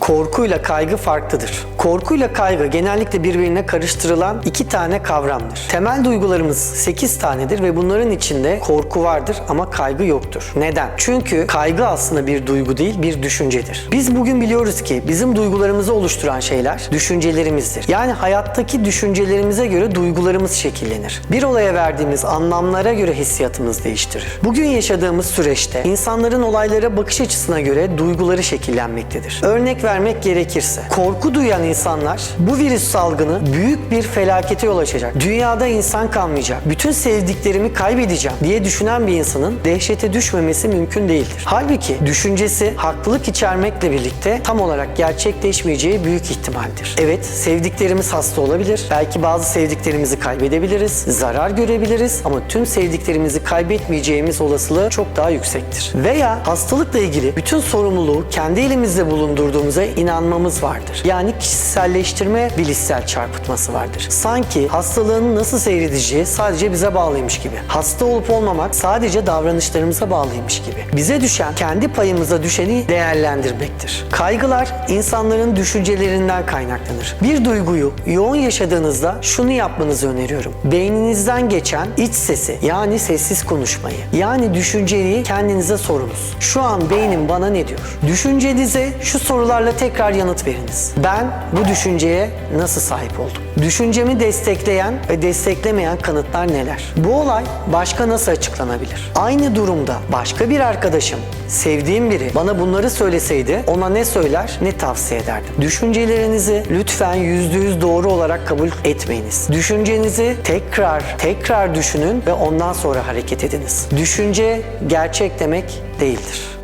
Korkuyla kaygı farklıdır. Korkuyla kaygı genellikle birbirine karıştırılan iki tane kavramdır. Temel duygularımız 8 tanedir ve bunların içinde korku vardır ama kaygı yoktur. Neden? Çünkü kaygı aslında bir duygu değil, bir düşüncedir. Biz bugün biliyoruz ki bizim duygularımızı oluşturan şeyler düşüncelerimizdir. Yani hayattaki düşüncelerimize göre duygularımız şekillenir. Bir olaya verdiğimiz anlamlara göre hissiyatımız değiştirir. Bugün yaşadığımız süreçte insanların olaylara bakış açısına göre duyguları şekillenmektedir. Örnek vermek gerekirse, korku duyan insanlar bu virüs salgını büyük bir felakete yol açacak. Dünyada insan kalmayacak. Bütün sevdiklerimi kaybedeceğim diye düşünen bir insanın dehşete düşmemesi mümkün değildir. Halbuki düşüncesi haklılık içermekle birlikte tam olarak gerçekleşmeyeceği büyük ihtimaldir. Evet, sevdiklerimiz hasta olabilir. Belki bazı sevdiklerimizi kaybedebiliriz, zarar görebiliriz ama tüm sevdiklerimizi kaybetmeyeceğimiz olasılığı çok daha yüksektir. Veya hastalıkla ilgili bütün sorumluluğu kendi elimizde bulundurduğumuza inanmamız vardır. Yani kişiselleştirme bilişsel çarpıtması vardır. Sanki hastalığın nasıl seyredeceği sadece bize bağlıymış gibi. Hasta olup olmamak sadece davranışlarımıza bağlıymış gibi. Bize düşen, kendi payımıza düşeni değerlendirmektir. Kaygılar insanların düşüncelerinden kaynaklanır. Bir duyguyu yoğun yaşadığınızda şunu yapmanızı öneriyorum. Beyninizden geçen iç sesi yani sessiz konuşmayı yani düşünceyi kendinize sorunuz. Şu an beynim bana ne diyor? Düşüncenize şu sorularla tekrar yanıt veriniz. Ben bu düşünceye nasıl sahip oldum? Düşüncemi destekleyen ve desteklemeyen kanıtlar neler? Bu olay başka nasıl açıklanabilir? Aynı durumda başka bir arkadaşım, sevdiğim biri bana bunları söyleseydi ona ne söyler ne tavsiye ederdim. Düşüncelerinizi lütfen %100 doğru olarak kabul etmeyiniz. Düşüncenizi tekrar tekrar düşünün ve ondan sonra hareket ediniz. Düşünce gerçek demek değildir.